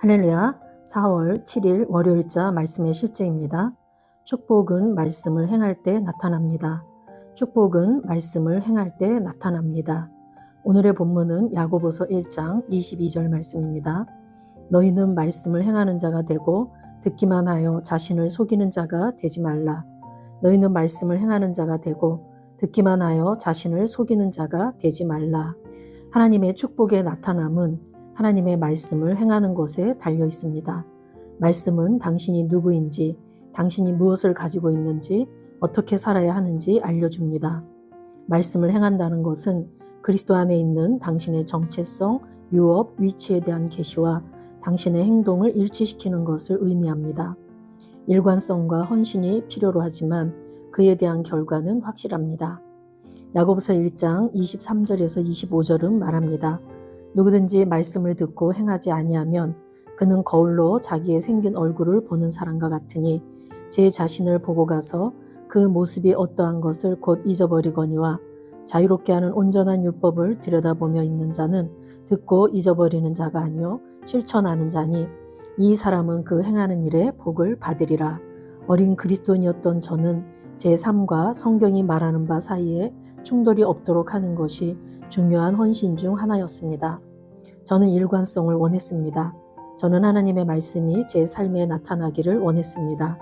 할렐루야 4월 7일 월요일자 말씀의 실제입니다. 축복은 말씀을 행할 때 나타납니다. 축복은 말씀을 행할 때 나타납니다. 오늘의 본문은 야고보서 1장 22절 말씀입니다. 너희는 말씀을 행하는 자가 되고 듣기만 하여 자신을 속이는 자가 되지 말라. 너희는 말씀을 행하는 자가 되고 듣기만 하여 자신을 속이는 자가 되지 말라. 하나님의 축복의 나타남은 하나님의 말씀을 행하는 것에 달려 있습니다. 말씀은 당신이 누구인지, 당신이 무엇을 가지고 있는지, 어떻게 살아야 하는지 알려줍니다. 말씀을 행한다는 것은 그리스도 안에 있는 당신의 정체성, 유업, 위치에 대한 계시와 당신의 행동을 일치시키는 것을 의미합니다. 일관성과 헌신이 필요로 하지만 그에 대한 결과는 확실합니다. 야고보서 1장 23절에서 25절은 말합니다. 누구든지 말씀을 듣고 행하지 아니하면 그는 거울로 자기의 생긴 얼굴을 보는 사람과 같으니 제 자신을 보고 가서 그 모습이 어떠한 것을 곧 잊어버리거니와 자유롭게 하는 온전한 율법을 들여다보며 있는 자는 듣고 잊어버리는 자가 아니요 실천하는 자니 이 사람은 그 행하는 일에 복을 받으리라. 어린 그리스도인이었던 저는 제 삶과 성경이 말하는 바 사이에 충돌이 없도록 하는 것이 중요한 헌신 중 하나였습니다. 저는 일관성을 원했습니다. 저는 하나님의 말씀이 제 삶에 나타나기를 원했습니다.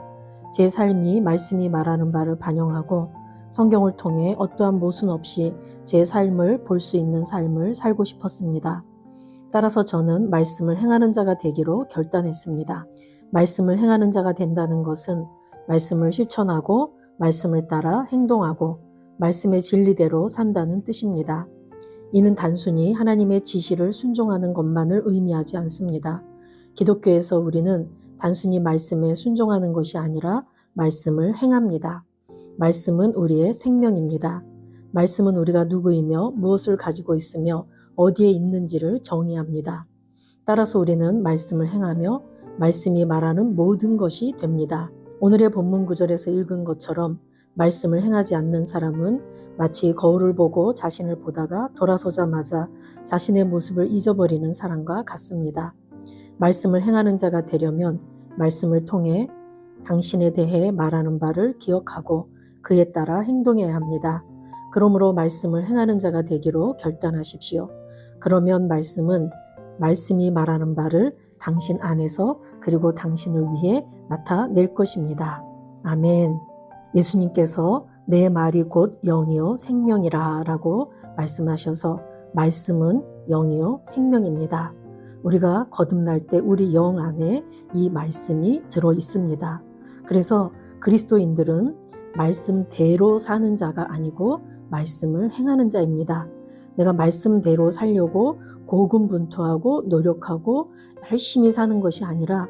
제 삶이 말씀이 말하는 바를 반영하고 성경을 통해 어떠한 모순 없이 제 삶을 볼 수 있는 삶을 살고 싶었습니다. 따라서 저는 말씀을 행하는 자가 되기로 결단했습니다. 말씀을 행하는 자가 된다는 것은 말씀을 실천하고 말씀을 따라 행동하고 말씀의 진리대로 산다는 뜻입니다. 이는 단순히 하나님의 지시를 순종하는 것만을 의미하지 않습니다. 기독교에서 우리는 단순히 말씀에 순종하는 것이 아니라 말씀을 행합니다. 말씀은 우리의 생명입니다. 말씀은 우리가 누구이며 무엇을 가지고 있으며 어디에 있는지를 정의합니다. 따라서 우리는 말씀을 행하며 말씀이 말하는 모든 것이 됩니다. 오늘의 본문 구절에서 읽은 것처럼 말씀을 행하지 않는 사람은 마치 거울을 보고 자신을 보다가 돌아서자마자 자신의 모습을 잊어버리는 사람과 같습니다. 말씀을 행하는 자가 되려면 말씀을 통해 당신에 대해 말하는 바를 기억하고 그에 따라 행동해야 합니다. 그러므로 말씀을 행하는 자가 되기로 결단하십시오. 그러면 말씀은 말씀이 말하는 바를 당신 안에서 그리고 당신을 위해 나타낼 것입니다. 아멘. 예수님께서 내 말이 곧 영이요 생명이라 라고 말씀하셔서 말씀은 영이요 생명입니다. 우리가 거듭날 때 우리 영 안에 이 말씀이 들어 있습니다. 그래서 그리스도인들은 말씀대로 사는 자가 아니고 말씀을 행하는 자입니다. 내가 말씀대로 살려고 고군분투하고 노력하고 열심히 사는 것이 아니라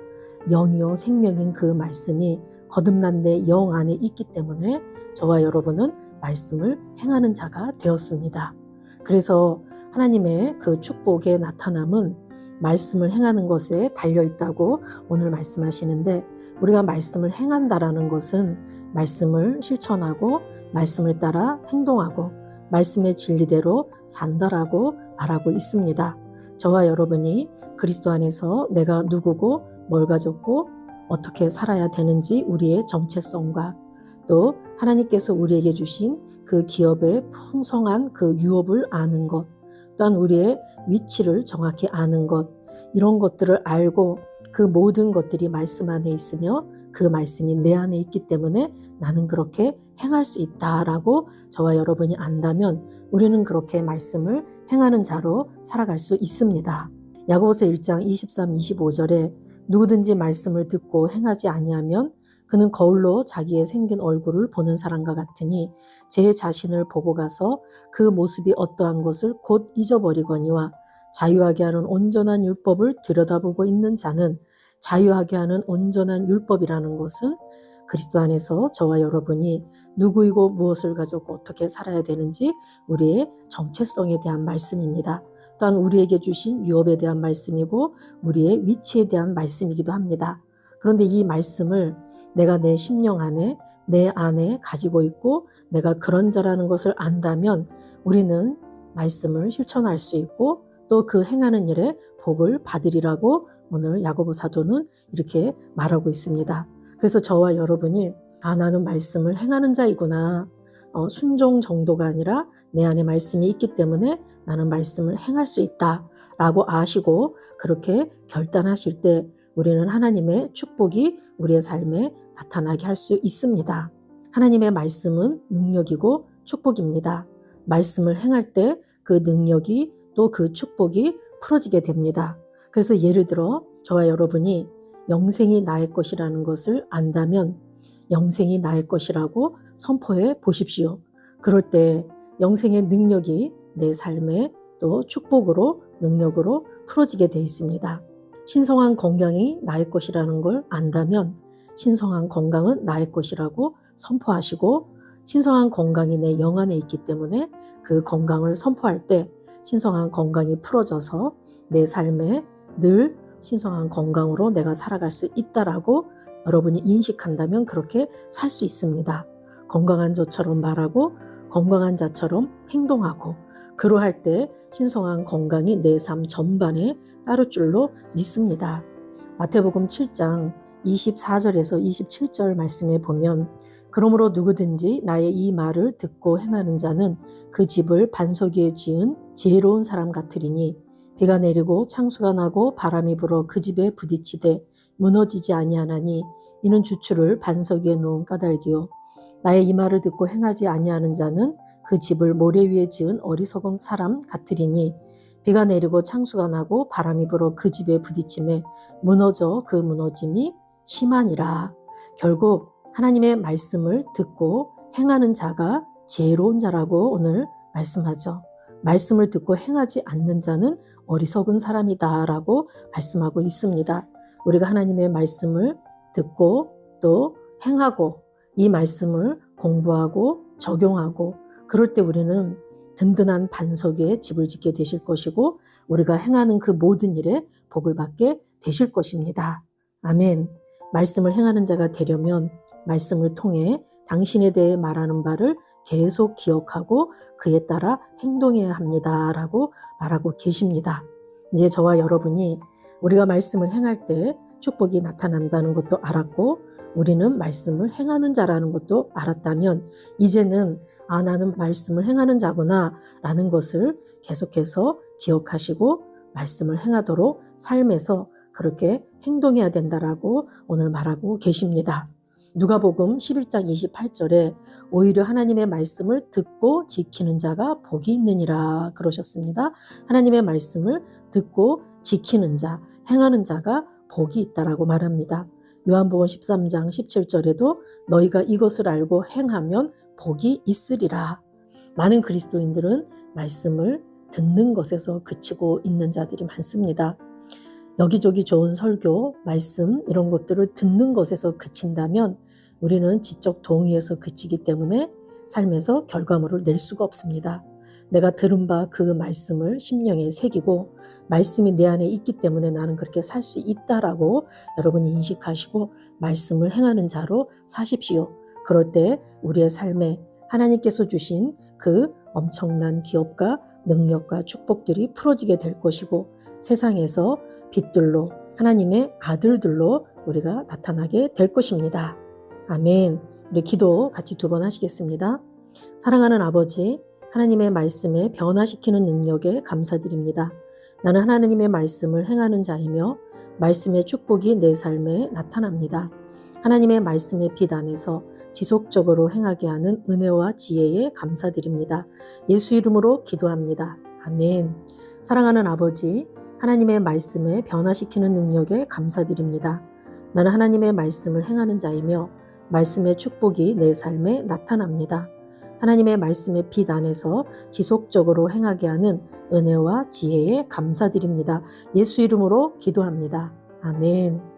영이요 생명인 그 말씀이 거듭난 내 영 안에 있기 때문에 저와 여러분은 말씀을 행하는 자가 되었습니다. 그래서 하나님의 그 축복의 나타남은 말씀을 행하는 것에 달려 있다고 오늘 말씀하시는데 우리가 말씀을 행한다라는 것은 말씀을 실천하고 말씀을 따라 행동하고 말씀의 진리대로 산다라고 말하고 있습니다. 저와 여러분이 그리스도 안에서 내가 누구고 뭘 가졌고 어떻게 살아야 되는지 우리의 정체성과 또 하나님께서 우리에게 주신 그 기업의 풍성한 그 유업을 아는 것, 또한 우리의 위치를 정확히 아는 것, 이런 것들을 알고 그 모든 것들이 말씀 안에 있으며 그 말씀이 내 안에 있기 때문에 나는 그렇게 행할 수 있다라고 저와 여러분이 안다면 우리는 그렇게 말씀을 행하는 자로 살아갈 수 있습니다. 야고보서 1장 23, 25절에 누구든지 말씀을 듣고 행하지 아니하면 그는 거울로 자기의 생긴 얼굴을 보는 사람과 같으니 제 자신을 보고 가서 그 모습이 어떠한 것을 곧 잊어버리거니와 자유하게 하는 온전한 율법을 들여다보고 있는 자는 자유하게 하는 온전한 율법이라는 것은 그리스도 안에서 저와 여러분이 누구이고 무엇을 가지고 어떻게 살아야 되는지 우리의 정체성에 대한 말씀입니다. 또한 우리에게 주신 유업에 대한 말씀이고 우리의 위치에 대한 말씀이기도 합니다. 그런데 이 말씀을 내가 내 심령 안에 내 안에 가지고 있고 내가 그런 자라는 것을 안다면 우리는 말씀을 실천할 수 있고 또 그 행하는 일에 복을 받으리라고 오늘 야고보 사도는 이렇게 말하고 있습니다. 그래서 저와 여러분이 아 나는 말씀을 행하는 자이구나. 어, 순종 정도가 아니라 내 안에 말씀이 있기 때문에 나는 말씀을 행할 수 있다 라고 아시고 그렇게 결단하실 때 우리는 하나님의 축복이 우리의 삶에 나타나게 할 수 있습니다. 하나님의 말씀은 능력이고 축복입니다. 말씀을 행할 때 그 능력이 또 그 축복이 풀어지게 됩니다. 그래서 예를 들어 저와 여러분이 영생이 나의 것이라는 것을 안다면 영생이 나의 것이라고 선포해 보십시오. 그럴 때 영생의 능력이 내 삶에 또 축복으로 능력으로 풀어지게 돼 있습니다. 신성한 건강이 나의 것이라는 걸 안다면 신성한 건강은 나의 것이라고 선포하시고 신성한 건강이 내 영 안에 있기 때문에 그 건강을 선포할 때 신성한 건강이 풀어져서 내 삶에 늘 신성한 건강으로 내가 살아갈 수 있다라고 여러분이 인식한다면 그렇게 살 수 있습니다. 건강한 저처럼 말하고 건강한 자처럼 행동하고 그러할 때 신성한 건강이 내 삶 전반에 따를 줄로 믿습니다. 마태복음 7장 24절에서 27절 말씀에 보면 그러므로 누구든지 나의 이 말을 듣고 행하는 자는 그 집을 반석 위에 지은 지혜로운 사람 같으리니 비가 내리고 창수가 나고 바람이 불어 그 집에 부딪히되 무너지지 아니하나니 이는 주추를 반석 위에 놓은 까닭이요 나의 이 말을 듣고 행하지 아니하는 자는 그 집을 모래 위에 지은 어리석은 사람 같으리니 비가 내리고 창수가 나고 바람이 불어 그 집에 부딪힘에 무너져 그 무너짐이 심하니라. 결국 하나님의 말씀을 듣고 행하는 자가 지혜로운 자라고 오늘 말씀하죠. 말씀을 듣고 행하지 않는 자는 어리석은 사람이다 라고 말씀하고 있습니다. 우리가 하나님의 말씀을 듣고 또 행하고 이 말씀을 공부하고 적용하고 그럴 때 우리는 든든한 반석 위에 집을 짓게 되실 것이고 우리가 행하는 그 모든 일에 복을 받게 되실 것입니다. 아멘. 말씀을 행하는 자가 되려면 말씀을 통해 당신에 대해 말하는 바를 계속 기억하고 그에 따라 행동해야 합니다. 라고 말하고 계십니다. 이제 저와 여러분이 우리가 말씀을 행할 때 축복이 나타난다는 것도 알았고 우리는 말씀을 행하는 자라는 것도 알았다면 이제는 아 나는 말씀을 행하는 자구나 라는 것을 계속해서 기억하시고 말씀을 행하도록 삶에서 그렇게 행동해야 된다라고 오늘 말하고 계십니다. 누가복음 11장 28절에 오히려 하나님의 말씀을 듣고 지키는 자가 복이 있느니라 그러셨습니다. 하나님의 말씀을 듣고 지키는 자, 행하는 자가 복이 있다라고 말합니다. 요한복음 13장 17절에도 너희가 이것을 알고 행하면 복이 있으리라. 많은 그리스도인들은 말씀을 듣는 것에서 그치고 있는 자들이 많습니다. 여기저기 좋은 설교, 말씀 이런 것들을 듣는 것에서 그친다면 우리는 지적 동의에서 그치기 때문에 삶에서 결과물을 낼 수가 없습니다. 내가 들은 바 그 말씀을 심령에 새기고 말씀이 내 안에 있기 때문에 나는 그렇게 살 수 있다라고 여러분이 인식하시고 말씀을 행하는 자로 사십시오. 그럴 때 우리의 삶에 하나님께서 주신 그 엄청난 기업과 능력과 축복들이 풀어지게 될 것이고 세상에서 빛들로 하나님의 아들들로 우리가 나타나게 될 것입니다. 아멘. 우리 기도 같이 두 번 하시겠습니다. 사랑하는 아버지, 하나님의 말씀에 변화시키는 능력에 감사드립니다. 나는 하나님의 말씀을 행하는 자이며 말씀의 축복이 내 삶에 나타납니다. 하나님의 말씀의 빛 안에서 지속적으로 행하게 하는 은혜와 지혜에 감사드립니다. 예수 이름으로 기도합니다. 아멘. 사랑하는 아버지, 하나님의 말씀에 변화시키는 능력에 감사드립니다. 나는 하나님의 말씀을 행하는 자이며 말씀의 축복이 내 삶에 나타납니다. 하나님의 말씀의 빛 안에서 지속적으로 행하게 하는 은혜와 지혜에 감사드립니다. 예수 이름으로 기도합니다. 아멘.